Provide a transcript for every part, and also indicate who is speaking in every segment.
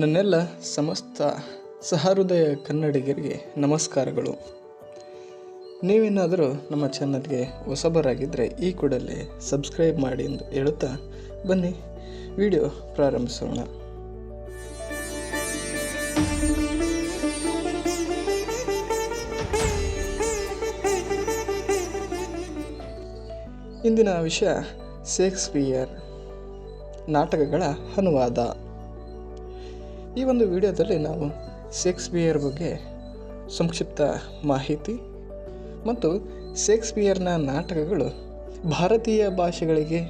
Speaker 1: ನನ್ನೆಲ್ಲ ಸಮಸ್ತ ಸಹೃದಯ ಕನ್ನಡಿಗರಿಗೆ ನಮಸ್ಕಾರಗಳು. ನೀವೇನಾದರೂ ನಮ್ಮ ಚಾನಲ್ಗೆ ಹೊಸಬರಾಗಿದ್ದರೆ ಈ ಕೂಡಲೇ ಸಬ್ಸ್ಕ್ರೈಬ್ ಮಾಡಿ ಎಂದು ಹೇಳುತ್ತಾ ಬನ್ನಿ, ವಿಡಿಯೋ ಪ್ರಾರಂಭಿಸೋಣ. ಇಂದಿನ ವಿಷಯ ಶೇಕ್ಸ್ಪಿಯರ್ ನಾಟಕಗಳ ಅನುವಾದ. ಈ ಒಂದು ವಿಡಿಯೋದಲ್ಲಿ ನಾವು ಶೇಕ್ಸ್ಪಿಯರ್ ಬಗ್ಗೆ ಸಂಕ್ಷಿಪ್ತ ಮಾಹಿತಿ ಮತ್ತು ಶೇಕ್ಸ್ಪಿಯರ್ನ ನಾಟಕಗಳು ಭಾರತೀಯ ಭಾಷೆಗಳಿಗೆ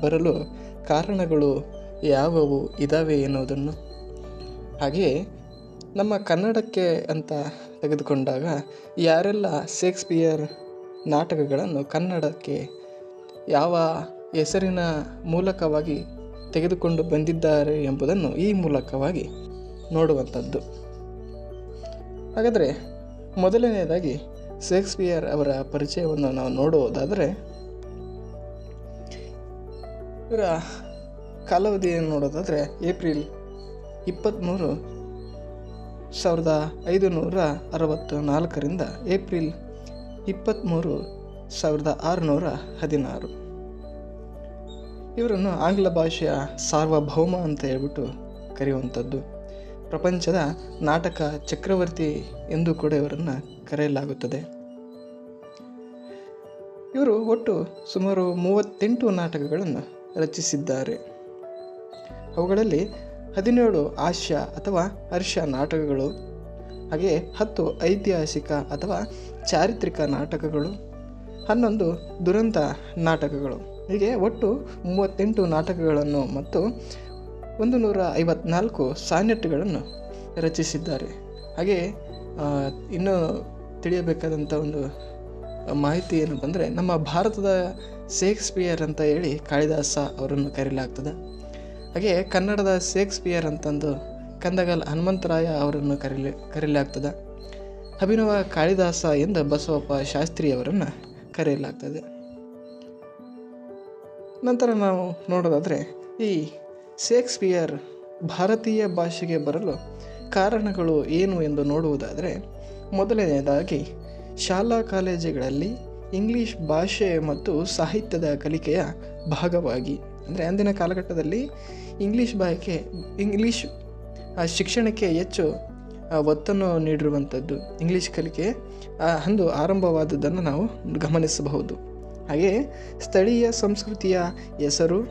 Speaker 1: ಬರಲು ಕಾರಣಗಳು ಯಾವುವು ಇದ್ದಾವೆ ಎನ್ನುವುದನ್ನು ಹಾಗೆಯೇ ನಮ್ಮ ಕನ್ನಡಕ್ಕೆ ಅಂತ ತೆಗೆದುಕೊಂಡಾಗ ಯಾರೆಲ್ಲ ಶೇಕ್ಸ್ಪಿಯರ್ ನಾಟಕಗಳನ್ನು ಕನ್ನಡಕ್ಕೆ ಯಾವ ಹೆಸರಿನ ಮೂಲಕವಾಗಿ ತೆಗೆದುಕೊಂಡು ಬಂದಿದ್ದಾರೆ ಎಂಬುದನ್ನು ಈ ಮೂಲಕವಾಗಿ ನೋಡುವಂಥದ್ದು. ಹಾಗಾದರೆ ಮೊದಲನೆಯದಾಗಿ ಶೇಕ್ಸ್ಪಿಯರ್ ಅವರ ಪರಿಚಯವನ್ನು ನಾವು ನೋಡುವುದಾದರೆ, ಇವರ ಕಾಲಾವಧಿಯನ್ನು ನೋಡೋದಾದರೆ ಏಪ್ರಿಲ್ ಇಪ್ಪತ್ತ್ಮೂರು, ಸಾವಿರದ ಐದುನೂರ ಅರವತ್ತು ನಾಲ್ಕರಿಂದ ಏಪ್ರಿಲ್ ಇಪ್ಪತ್ತ್ಮೂರು, ಸಾವಿರದ ಆರುನೂರ ಹದಿನಾರು. ಇವರನ್ನು ಆಂಗ್ಲ ಭಾಷೆಯ ಸಾರ್ವಭೌಮ ಅಂತ ಹೇಳ್ಬಿಟ್ಟು ಕರೆಯುವಂಥದ್ದು. ಪ್ರಪಂಚದ ನಾಟಕ ಚಕ್ರವರ್ತಿ ಎಂದು ಕೂಡ ಇವರನ್ನು ಕರೆಯಲಾಗುತ್ತದೆ. ಇವರು ಒಟ್ಟು ಸುಮಾರು ಮೂವತ್ತೆಂಟು ನಾಟಕಗಳನ್ನು ರಚಿಸಿದ್ದಾರೆ. ಅವುಗಳಲ್ಲಿ ಹದಿನೇಳು ಹಾಸ್ಯ ಅಥವಾ ಹರ್ಷ ನಾಟಕಗಳು, ಹಾಗೆ ಹತ್ತು ಐತಿಹಾಸಿಕ ಅಥವಾ ಚಾರಿತ್ರಿಕ ನಾಟಕಗಳು, ಹನ್ನೊಂದು ದುರಂತ ನಾಟಕಗಳು. ಹೀಗೆ ಒಟ್ಟು ಮೂವತ್ತೆಂಟು ನಾಟಕಗಳನ್ನು ಮತ್ತು ಒಂದು ನೂರ ಐವತ್ನಾಲ್ಕು ಸಾನೆಟ್ಗಳನ್ನು ರಚಿಸಿದ್ದಾರೆ. ಹಾಗೆ ಇನ್ನೂ ತಿಳಿಯಬೇಕಾದಂಥ ಒಂದು ಮಾಹಿತಿ ಏನು ಬಂದರೆ, ನಮ್ಮ ಭಾರತದ ಶೇಕ್ಸ್ಪಿಯರ್ ಅಂತ ಹೇಳಿ ಕಾಳಿದಾಸ ಅವರನ್ನು ಕರೀಲಾಗ್ತದೆ. ಹಾಗೆ, ಕನ್ನಡದ ಶೇಕ್ಸ್ಪಿಯರ್ ಅಂತಂದು ಕಂದಗಲ್ ಹನುಮಂತರಾಯ ಅವರನ್ನು ಕರೀಲಿ ಕರೆಯಲಾಗ್ತದೆ ಅಭಿನವ ಕಾಳಿದಾಸ ಎಂದು ಬಸವಪ್ಪ ಶಾಸ್ತ್ರಿ ಅವರನ್ನು ಕರೆಯಲಾಗ್ತದೆ. ನಂತರ ನಾವು ನೋಡೋದಾದರೆ ಈ ಶೇಕ್ಸ್ಪಿಯರ್ ಭಾರತೀಯ ಭಾಷೆಗೆ ಬರಲು ಕಾರಣಗಳು ಏನು ಎಂದು ನೋಡುವುದಾದರೆ ಮೊದಲನೆಯದಾಗಿ ಶಾಲಾ ಕಾಲೇಜುಗಳಲ್ಲಿ ಇಂಗ್ಲೀಷ್ ಭಾಷೆ ಮತ್ತು ಸಾಹಿತ್ಯದ ಕಲಿಕೆಯ ಭಾಗವಾಗಿ, ಅಂದರೆ ಅಂದಿನ ಕಾಲಘಟ್ಟದಲ್ಲಿ ಇಂಗ್ಲೀಷ್ ಭಾಷೆ ಇಂಗ್ಲೀಷ್ ಶಿಕ್ಷಣಕ್ಕೆ ಹೆಚ್ಚು ಒತ್ತನ್ನು ನೀಡಿರುವಂಥದ್ದು, ಇಂಗ್ಲೀಷ್ ಕಲಿಕೆ ಅಂದು ಆರಂಭವಾದದ್ದನ್ನು ನಾವು ಗಮನಿಸಬಹುದು. ಹಾಗೆ ಸ್ಥಳೀಯ ಸಂಸ್ಕೃತಿಯ ಹೆಸರು,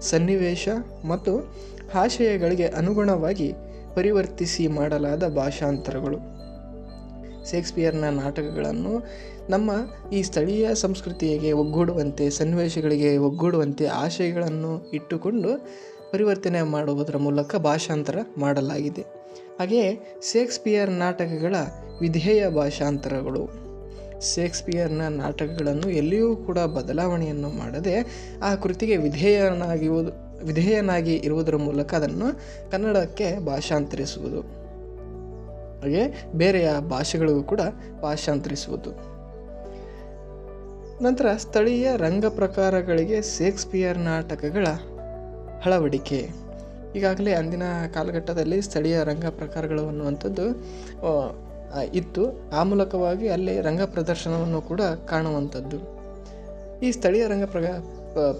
Speaker 1: ಸನ್ನಿವೇಶ ಮತ್ತು ಆಶಯಗಳಿಗೆ ಅನುಗುಣವಾಗಿ ಪರಿವರ್ತಿಸಿ ಮಾಡಲಾದ ಭಾಷಾಂತರಗಳು. ಶೇಕ್ಸ್ಪಿಯರ್ನ ನಾಟಕಗಳನ್ನು ನಮ್ಮ ಈ ಸ್ಥಳೀಯ ಸಂಸ್ಕೃತಿಗೆ ಒಗ್ಗೂಡುವಂತೆ, ಸನ್ನಿವೇಶಗಳಿಗೆ ಒಗ್ಗೂಡುವಂತೆ ಆಶಯಗಳನ್ನು ಇಟ್ಟುಕೊಂಡು ಪರಿವರ್ತನೆ ಮಾಡುವುದರ ಮೂಲಕ ಭಾಷಾಂತರ ಮಾಡಲಾಗಿದೆ. ಹಾಗೆಯೇ ಶೇಕ್ಸ್ಪಿಯರ್ ನಾಟಕಗಳ ವಿಧೇಯ ಭಾಷಾಂತರಗಳು. ಶೇಕ್ಸ್ಪಿಯರ್ನ ನಾಟಕಗಳನ್ನು ಎಲ್ಲಿಯೂ ಕೂಡ ಬದಲಾವಣೆಯನ್ನು ಮಾಡದೆ, ಆ ಕೃತಿಗೆ ವಿಧೇಯನಾಗಿರುವುದು ವಿಧೇಯನಾಗಿ ಇರುವುದರ ಮೂಲಕ ಅದನ್ನು ಕನ್ನಡಕ್ಕೆ ಭಾಷಾಂತರಿಸುವುದು. ಹಾಗೆ ಬೇರೆಯ ಭಾಷೆಗಳಿಗೂ ಕೂಡ ಭಾಷಾಂತರಿಸುವುದು. ನಂತರ ಸ್ಥಳೀಯ ರಂಗ ಪ್ರಕಾರಗಳಿಗೆ ಶೇಕ್ಸ್ಪಿಯರ್ ನಾಟಕಗಳ ಅಳವಡಿಕೆ. ಈಗಾಗಲೇ ಅಂದಿನ ಕಾಲಘಟ್ಟದಲ್ಲಿ ಸ್ಥಳೀಯ ರಂಗ ಪ್ರಕಾರಗಳು ಅನ್ನುವಂಥದ್ದು ಇತ್ತು. ಆ ಮೂಲಕವಾಗಿ ಅಲ್ಲಿ ರಂಗ ಪ್ರದರ್ಶನವನ್ನು ಕೂಡ ಕಾಣುವಂಥದ್ದು. ಈ ಸ್ಥಳೀಯ ರಂಗ ಪ್ರಗ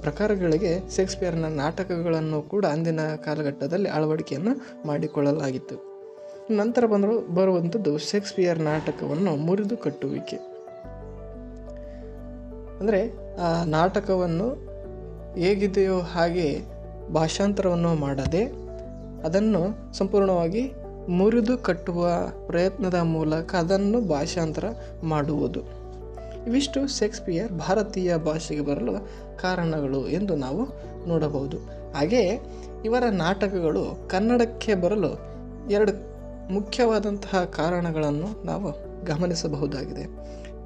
Speaker 1: ಪ್ರಕಾರಗಳಿಗೆ ಶೇಕ್ಸ್ಪಿಯರ್ನ ನಾಟಕಗಳನ್ನು ಕೂಡ ಅಂದಿನ ಕಾಲಘಟ್ಟದಲ್ಲಿ ಅಳವಡಿಕೆಯನ್ನು ಮಾಡಿಕೊಳ್ಳಲಾಗಿತ್ತು. ನಂತರ ಬಂದರೂ, ಬರುವಂಥದ್ದು ಶೇಕ್ಸ್ಪಿಯರ್ ನಾಟಕವನ್ನು ಮುರಿದು ಕಟ್ಟುವಿಕೆ. ಅಂದರೆ, ಆ ನಾಟಕವನ್ನು ಹೇಗಿದೆಯೋ ಹಾಗೆ ಭಾಷಾಂತರವನ್ನು ಮಾಡದೆ, ಅದನ್ನು ಸಂಪೂರ್ಣವಾಗಿ ಮುರಿದು ಕಟ್ಟುವ ಪ್ರಯತ್ನದ ಮೂಲಕ ಅದನ್ನು ಭಾಷಾಂತರ ಮಾಡುವುದು. ಇವಿಷ್ಟು ಶೇಕ್ಸ್ಪಿಯರ್ ಭಾರತೀಯ ಭಾಷೆಗೆ ಬರಲು ಕಾರಣಗಳು ಎಂದು ನಾವು ನೋಡಬಹುದು. ಹಾಗೆಯೇ ಇವರ ನಾಟಕಗಳು ಕನ್ನಡಕ್ಕೆ ಬರಲು ಎರಡು ಮುಖ್ಯವಾದಂತಹ ಕಾರಣಗಳನ್ನು ನಾವು ಗಮನಿಸಬಹುದಾಗಿದೆ.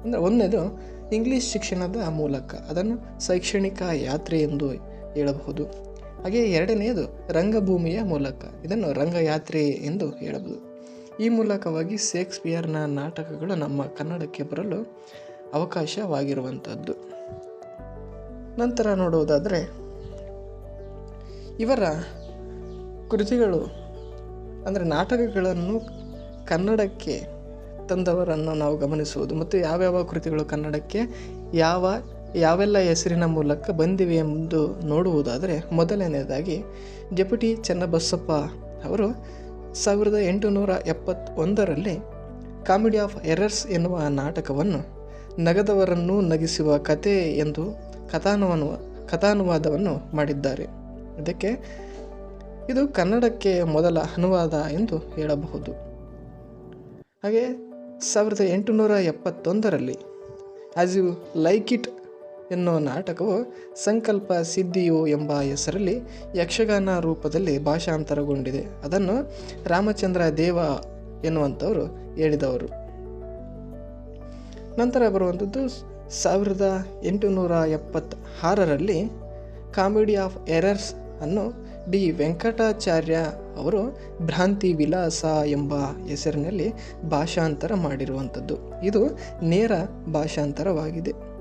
Speaker 1: ಅಂದರೆ ಒಂದನೇದು ಇಂಗ್ಲೀಷ್ ಶಿಕ್ಷಣದ ಮೂಲಕ, ಅದನ್ನು ಶೈಕ್ಷಣಿಕ ಯಾತ್ರೆ ಎಂದು ಹೇಳಬಹುದು. ಹಾಗೆ ಎರಡನೆಯದು ರಂಗಭೂಮಿಯ ಮೂಲಕ. ಇದನ್ನು ರಂಗಯಾತ್ರೆ ಎಂದು ಹೇಳಬಹುದು. ಈ ಮೂಲಕವಾಗಿ ಶೇಕ್ಸ್ಪಿಯರ್ನ ನಾಟಕಗಳು ನಮ್ಮ ಕನ್ನಡಕ್ಕೆ ಬರಲು ಅವಕಾಶವಾಗಿರುವಂಥದ್ದು. ನಂತರ ನೋಡುವುದಾದರೆ, ಇವರ ಕೃತಿಗಳು, ಅಂದರೆ ನಾಟಕಗಳನ್ನು ಕನ್ನಡಕ್ಕೆ ತಂದವರನ್ನು ನಾವು ಗಮನಿಸುವುದು, ಮತ್ತು ಯಾವ್ಯಾವ ಕೃತಿಗಳು ಕನ್ನಡಕ್ಕೆ, ಯಾವ ಯಾವೆಲ್ಲ ಹೆಸರಿನ ಮೂಲಕ ಬಂದಿವೆ ಎಂದು ನೋಡುವುದಾದರೆ ಮೊದಲನೆಯದಾಗಿ ಡೆಪ್ಯುಟಿ ಚನ್ನಬಸಪ್ಪ ಅವರು ಸಾವಿರದ ಎಂಟುನೂರ ಎಪ್ಪತ್ತೊಂದರಲ್ಲಿ ಕಾಮಿಡಿ ಆಫ್ ಎರರ್ಸ್ ಎನ್ನುವ ನಾಟಕವನ್ನು ನಗದವರನ್ನು ನಗಿಸುವ ಕತೆ ಎಂದು ಕಥಾನುವನು ಕಥಾನುವಾದವನ್ನು ಮಾಡಿದ್ದಾರೆ. ಇದಕ್ಕೆ ಇದು ಕನ್ನಡಕ್ಕೆ ಮೊದಲ ಅನುವಾದ ಎಂದು ಹೇಳಬಹುದು. ಹಾಗೆ ಸಾವಿರದ ಎಂಟುನೂರ ಎಪ್ಪತ್ತೊಂದರಲ್ಲಿ ಆಸ್ ಯು ಲೈಕ್ ಇಟ್ ಎನ್ನುವ ನಾಟಕವು ಸಂಕಲ್ಪ ಸಿದ್ಧಿಯು ಎಂಬ ಹೆಸರಲ್ಲಿ ಯಕ್ಷಗಾನ ರೂಪದಲ್ಲಿ ಭಾಷಾಂತರಗೊಂಡಿದೆ. ಅದನ್ನು ರಾಮಚಂದ್ರ ದೇವ ಎನ್ನುವಂಥವರು ಹೇಳಿದವರು. ನಂತರ ಬರುವಂಥದ್ದು ಸಾವಿರದ ಎಂಟುನೂರ ಎಪ್ಪತ್ತಾರರಲ್ಲಿ ಕಾಮಿಡಿ ಆಫ್ ಎರರ್ಸ್ ಅನ್ನು ಡಿ. ವೆಂಕಟಾಚಾರ್ಯ ಅವರು ಭ್ರಾಂತಿ ವಿಲಾಸ ಎಂಬ ಹೆಸರಿನಲ್ಲಿ ಭಾಷಾಂತರ ಮಾಡಿರುವಂಥದ್ದು. ಇದು ನೇರ ಭಾಷಾಂತರವಾಗಿದೆ.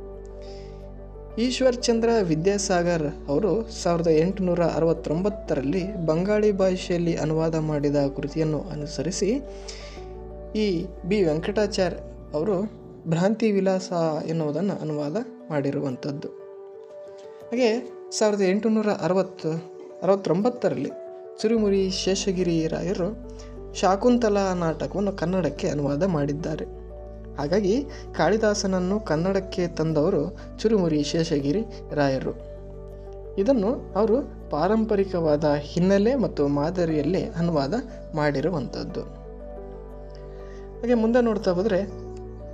Speaker 1: ಈಶ್ವರ್ ಚಂದ್ರ ವಿದ್ಯಾಸಾಗರ್ ಅವರು ಸಾವಿರದ ಎಂಟುನೂರ ಅರವತ್ತೊಂಬತ್ತರಲ್ಲಿ ಬಂಗಾಳಿ ಭಾಷೆಯಲ್ಲಿ ಅನುವಾದ ಮಾಡಿದ ಕೃತಿಯನ್ನು ಅನುಸರಿಸಿ ಈ ಬಿ ವೆಂಕಟಾಚಾರ್ಯ ಅವರು ಭ್ರಾಂತಿ ವಿಲಾಸ ಎನ್ನುವುದನ್ನು ಅನುವಾದ ಮಾಡಿರುವಂಥದ್ದು. ಹಾಗೆ ಸಾವಿರದ ಎಂಟುನೂರ ಅರವತ್ತು, ಅರವತ್ತೊಂಬತ್ತರಲ್ಲಿ ಚುರುಮುರಿ ಶೇಷಗಿರಿ ರಾಯರು ಶಾಕುಂತಲಾ ನಾಟಕವನ್ನು ಕನ್ನಡಕ್ಕೆ ಅನುವಾದ ಮಾಡಿದ್ದಾರೆ. ಹಾಗಾಗಿ ಕಾಳಿದಾಸನನ್ನು ಕನ್ನಡಕ್ಕೆ ತಂದವರು ಚುರುಮುರಿ ಶೇಷಗಿರಿ ರಾಯರು. ಇದನ್ನು ಅವರು ಪಾರಂಪರಿಕವಾದ ಹಿನ್ನೆಲೆ ಮತ್ತು ಮಾದರಿಯಲ್ಲಿ ಅನುವಾದ ಮಾಡಿರುವಂಥದ್ದು. ಹಾಗೆ ಮುಂದೆ ನೋಡ್ತಾ ಹೋದರೆ,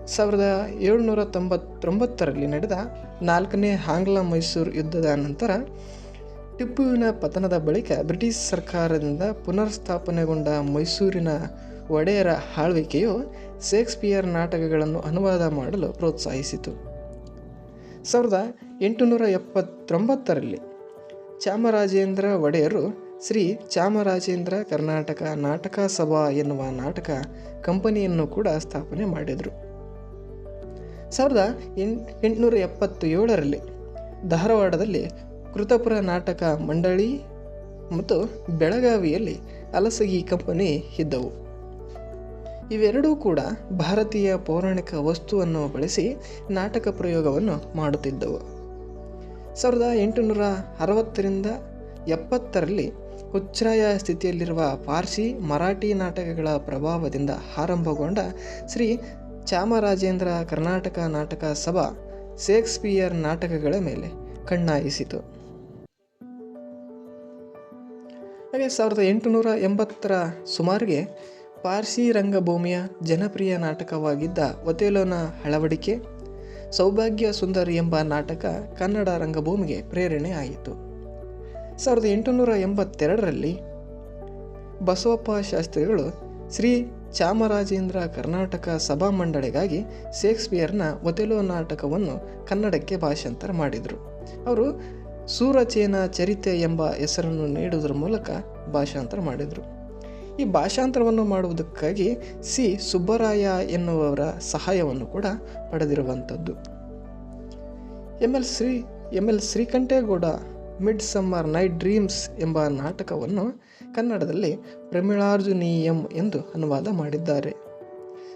Speaker 1: ಸಾವಿರದ ಏಳುನೂರ ತೊಂಬತ್ತೊಂಬತ್ತರಲ್ಲಿ ನಡೆದ ನಾಲ್ಕನೇ ಆಂಗ್ಲ ಮೈಸೂರು ಯುದ್ಧದ ನಂತರ ಟಿಪ್ಪುವಿನ ಪತನದ ಬಳಿಕ ಬ್ರಿಟಿಷ್ ಸರ್ಕಾರದಿಂದ ಪುನರ್ಸ್ಥಾಪನೆಗೊಂಡ ಮೈಸೂರಿನ ಒಡೆಯರ ಆಳ್ವಿಕೆಯು ಶೇಕ್ಸ್ಪಿಯರ್ ನಾಟಕಗಳನ್ನು ಅನುವಾದ ಮಾಡಲು ಪ್ರೋತ್ಸಾಹಿಸಿತು. ಸಾವಿರದ ಎಂಟುನೂರ ಎಪ್ಪತ್ತೊಂಬತ್ತರಲ್ಲಿ ಚಾಮರಾಜೇಂದ್ರ ಒಡೆಯರು ಶ್ರೀ ಚಾಮರಾಜೇಂದ್ರ ಕರ್ನಾಟಕ ನಾಟಕ ಸಭಾ ಎನ್ನುವ ನಾಟಕ ಕಂಪನಿಯನ್ನು ಕೂಡ ಸ್ಥಾಪನೆ ಮಾಡಿದರು. ಸಾವಿರದ ಎಂಟು ಎಂಟುನೂರ ಎಪ್ಪತ್ತು ಏಳರಲ್ಲಿ ಧಾರವಾಡದಲ್ಲಿ ಕೃತಪುರ ನಾಟಕ ಮಂಡಳಿ ಮತ್ತು ಬೆಳಗಾವಿಯಲ್ಲಿ ಅಲಸಗಿ ಕಂಪನಿ ಇದ್ದವು. ಇವೆರಡೂ ಕೂಡ ಭಾರತೀಯ ಪೌರಾಣಿಕ ವಸ್ತುವನ್ನು ಬಳಸಿ ನಾಟಕ ಪ್ರಯೋಗವನ್ನು ಮಾಡುತ್ತಿದ್ದವು. ಸಾವಿರದ ಎಂಟುನೂರ ಅರವತ್ತರಿಂದ ಎಪ್ಪತ್ತರಲ್ಲಿ ಉಚ್ಛ್ರಾಯ ಸ್ಥಿತಿಯಲ್ಲಿರುವ ಪಾರ್ಸಿ ಮರಾಠಿ ನಾಟಕಗಳ ಪ್ರಭಾವದಿಂದ ಆರಂಭಗೊಂಡ ಶ್ರೀ ಚಾಮರಾಜೇಂದ್ರ ಕರ್ನಾಟಕ ನಾಟಕ ಸಭಾ ಶೇಕ್ಸ್ಪಿಯರ್ ನಾಟಕಗಳ ಮೇಲೆ ಕಣ್ಣಾಯಿಸಿತು. ಹಾಗೆ ಸಾವಿರದ ಎಂಟುನೂರ ಎಂಬತ್ತರ ಸುಮಾರಿಗೆ ಪಾರ್ಸಿ ರಂಗಭೂಮಿಯ ಜನಪ್ರಿಯ ನಾಟಕವಾಗಿದ್ದ ಒತೇಲೋನ ಅಳವಡಿಕೆ ಸೌಭಾಗ್ಯ ಸುಂದರಿ ಎಂಬ ನಾಟಕ ಕನ್ನಡ ರಂಗಭೂಮಿಗೆ ಪ್ರೇರಣೆ ಆಯಿತು. ಸಾವಿರದ ಎಂಟುನೂರ ಎಂಬತ್ತೆರಡರಲ್ಲಿ ಬಸವಪ್ಪ ಶಾಸ್ತ್ರಿಗಳು ಶ್ರೀ ಚಾಮರಾಜೇಂದ್ರ ಕರ್ನಾಟಕ ಸಭಾ ಮಂಡಳಿಗಾಗಿ ಶೇಕ್ಸ್ಪಿಯರ್ನ ಒತೆಲೋ ನಾಟಕವನ್ನು ಕನ್ನಡಕ್ಕೆ ಭಾಷಾಂತರ ಮಾಡಿದರು. ಅವರು ಸೂರಚೇನ ಚರಿತೆ ಎಂಬ ಹೆಸರನ್ನು ನೀಡುವುದರ ಮೂಲಕ ಭಾಷಾಂತರ ಮಾಡಿದರು. ಈ ಭಾಷಾಂತರವನ್ನು ಮಾಡುವುದಕ್ಕಾಗಿ ಸಿ. ಸುಬ್ಬರಾಯ ಎನ್ನುವವರ ಸಹಾಯವನ್ನು ಕೂಡ ಪಡೆದಿರುವಂಥದ್ದು. M L. Shri M L. Srikantegowda midsummer night dreams ಎಂಬ ನಾಟಕವನ್ನು ಕನ್ನಡದಲ್ಲಿ ಪ್ರಮಿಳಾರ್ಜುನೀಯಂ ಎಂದು ಅನುವಾದ ಮಾಡಿದ್ದಾರೆ.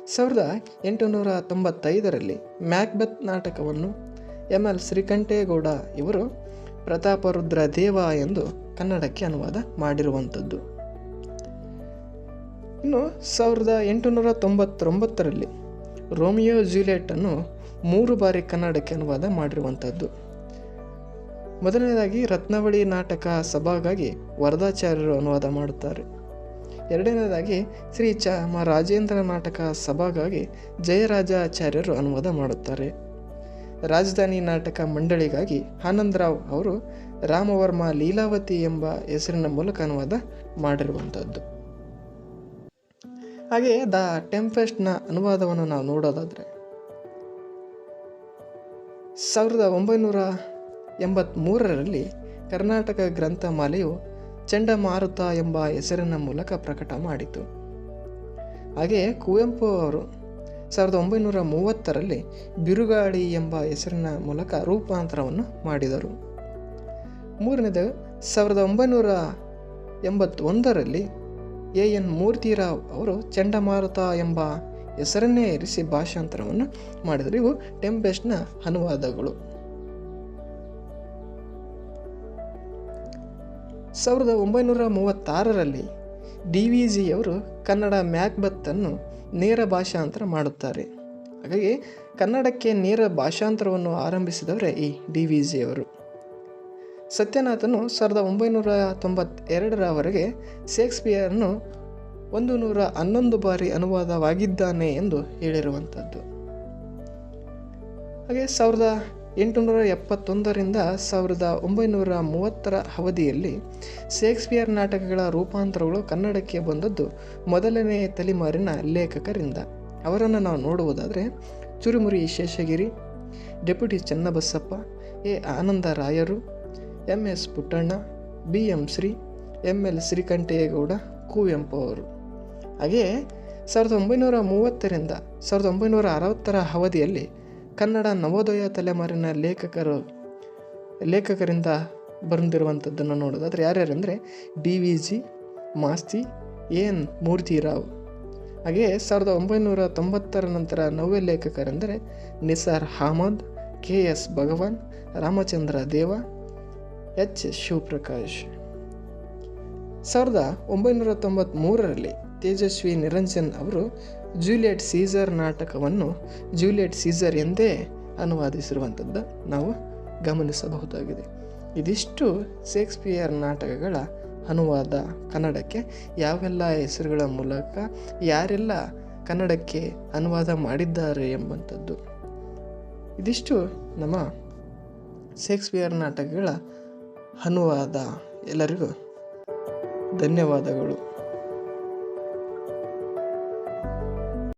Speaker 1: ಸಾವಿರದ ಎಂಟುನೂರ ತೊಂಬತ್ತೈದರಲ್ಲಿ ಮ್ಯಾಕ್ಬೆತ್ ನಾಟಕವನ್ನು ಎಂ ಎಲ್. ಶ್ರೀಕಂಠೇಗೌಡ ಇವರು ಪ್ರತಾಪರುದ್ರ ದೇವ ಎಂದು ಕನ್ನಡಕ್ಕೆ ಅನುವಾದ ಮಾಡಿರುವಂಥದ್ದು. ಇನ್ನು ಸಾವಿರದ ಎಂಟುನೂರ ತೊಂಬತ್ತೊಂಬತ್ತರಲ್ಲಿ ರೋಮಿಯೋ ಜೂಲಿಯೆಟನ್ನು ಮೂರು ಬಾರಿ ಕನ್ನಡಕ್ಕೆ ಅನುವಾದ ಮಾಡಿರುವಂಥದ್ದು. ಮೊದಲನೇದಾಗಿ ರತ್ನಾವಳಿ ನಾಟಕ ಸಭಾಗಾಗಿ ವರದಾಚಾರ್ಯರು ಅನುವಾದ ಮಾಡುತ್ತಾರೆ. ಎರಡನೇದಾಗಿ ಶ್ರೀ ಚಾಮ ರಾಜೇಂದ್ರ ನಾಟಕ ಸಭಾಗಾಗಿ ಜಯರಾಜಾಚಾರ್ಯರು ಅನುವಾದ ಮಾಡುತ್ತಾರೆ. ರಾಜಧಾನಿ ನಾಟಕ ಮಂಡಳಿಗಾಗಿ ಆನಂದರಾವ್ ಅವರು ರಾಮವರ್ಮ ಲೀಲಾವತಿ ಎಂಬ ಹೆಸರಿನ ಮೂಲಕ ಅನುವಾದ ಮಾಡಿರುವಂಥದ್ದು. ಹಾಗೆ ದ ಟೆಂಪೆಸ್ಟ್ನ ಅನುವಾದವನ್ನು ನಾವು ನೋಡೋದಾದರೆ ಸಾವಿರದ ಒಂಬೈನೂರ ಎಂಬತ್ತ್ಮೂರರಲ್ಲಿ ಕರ್ನಾಟಕ ಗ್ರಂಥಮಾಲೆಯು ಚಂಡಮಾರುತ ಎಂಬ ಹೆಸರಿನ ಮೂಲಕ ಪ್ರಕಟ ಮಾಡಿತು. ಹಾಗೆಯೇ ಕುವೆಂಪು ಅವರು ಸಾವಿರದ ಒಂಬೈನೂರ ಮೂವತ್ತರಲ್ಲಿ ಬಿರುಗಾಳಿ ಎಂಬ ಹೆಸರಿನ ಮೂಲಕ ರೂಪಾಂತರವನ್ನು ಮಾಡಿದರು. ಮೂರನೇದು ಸಾವಿರದ ಒಂಬೈನೂರ ಎಂಬತ್ತೊಂದರಲ್ಲಿ ಎ ಎನ್ ಮೂರ್ತಿರಾವ್ ಅವರು ಚಂಡಮಾರುತ ಎಂಬ ಹೆಸರನ್ನೇ ಇರಿಸಿ ಭಾಷಾಂತರವನ್ನು ಮಾಡಿದರು. ಇವು ಟೆಂಪೆಸ್ಟ್ನ ಅನುವಾದಗಳು. ಸಾವಿರದ ಒಂಬೈನೂರ ಮೂವತ್ತಾರರಲ್ಲಿ ಡಿ ವಿ ಜಿಯವರು ಕನ್ನಡ ಮ್ಯಾಕ್ಬತ್ತನ್ನು ನೇರ ಭಾಷಾಂತರ ಮಾಡುತ್ತಾರೆ. ಹಾಗಾಗಿ ಕನ್ನಡಕ್ಕೆ ನೇರ ಭಾಷಾಂತರವನ್ನು ಆರಂಭಿಸಿದವರೇ ಈ ಡಿ ವಿ ಜಿಯವರು ಸತ್ಯನಾಥನು ಸಾವಿರದ ಒಂಬೈನೂರ ತೊಂಬತ್ತೆರಡರವರೆಗೆ ಶೇಕ್ಸ್ಪಿಯರ್ನು ಒಂದು ನೂರ ಹನ್ನೊಂದು ಬಾರಿ ಅನುವಾದವಾಗಿದ್ದಾನೆ ಎಂದು ಹೇಳಿರುವಂಥದ್ದು. ಹಾಗೆ ಸಾವಿರದ ಎಂಟುನೂರ ಎಪ್ಪತ್ತೊಂದರಿಂದ ಸಾವಿರದ ಒಂಬೈನೂರ ಮೂವತ್ತರ ಅವಧಿಯಲ್ಲಿ ಶೇಕ್ಸ್ಪಿಯರ್ ನಾಟಕಗಳ ರೂಪಾಂತರಗಳು ಕನ್ನಡಕ್ಕೆ ಬಂದದ್ದು ಮೊದಲನೇ ತಲೆಮಾರಿನ ಲೇಖಕರಿಂದ. ಅವರನ್ನು ನಾವು ನೋಡುವುದಾದರೆ ಚುರುಮುರಿ ಶೇಷಗಿರಿ, ಡೆಪ್ಯೂಟಿ ಚನ್ನಬಸಪ್ಪ, ಎ ಆನಂದ ರಾಯರು M S Puttanna, B M Shri, M L Srikantegowda Kuvempu ಅವರು ಹಾಗೆಯೇ ಸಾವಿರದ ಒಂಬೈನೂರ ಮೂವತ್ತರಿಂದ ಸಾವಿರದ ಒಂಬೈನೂರ ಅರವತ್ತರ ಅವಧಿಯಲ್ಲಿ ಕನ್ನಡ ನವೋದಯ ತಲೆಮಾರಿನ ಲೇಖಕರು, ಲೇಖಕರಿಂದ ಬಂದಿರುವಂಥದ್ದನ್ನು ನೋಡೋದಾದರೆ ಯಾರ್ಯಾರಂದರೆ D V G, Masti N Murthy Rao. ಹಾಗೆಯೇ ಸಾವಿರದ ಒಂಬೈನೂರ ತೊಂಬತ್ತರ ನಂತರ ನವ್ಯ ಲೇಖಕರೆಂದರೆ Nissar Ahmed, K S Bhagwan, Ramachandra Deva H Shivaprakash. ಸಾವಿರದ ಒಂಬೈನೂರ ತೊಂಬತ್ತ್ಮೂರರಲ್ಲಿ ತೇಜಸ್ವಿ ನಿರಂಜನ್ ಅವರು ಜೂಲಿಯಟ್ ಸೀಸರ್ ನಾಟಕವನ್ನು ಜೂಲಿಯಟ್ ಸೀಸರ್ ಎಂದೇ ಅನುವಾದಿಸಿರುವಂಥದ್ದು ನಾವು ಗಮನಿಸಬಹುದಾಗಿದೆ. ಇದಿಷ್ಟು ಶೇಕ್ಸ್ಪಿಯರ್ ನಾಟಕಗಳ ಅನುವಾದ ಕನ್ನಡಕ್ಕೆ. ಯಾವೆಲ್ಲ ಹೆಸರುಗಳ ಮೂಲಕ ಯಾರೆಲ್ಲ ಕನ್ನಡಕ್ಕೆ ಅನುವಾದ ಮಾಡಿದ್ದಾರೆ ಎಂಬಂಥದ್ದು. ಇದಿಷ್ಟು ನಮ್ಮ ಶೇಕ್ಸ್ಪಿಯರ್ ನಾಟಕಗಳ ಅನುವಾದ ಎಲ್ಲರಿಗೂ ಧನ್ಯವಾದಗಳು.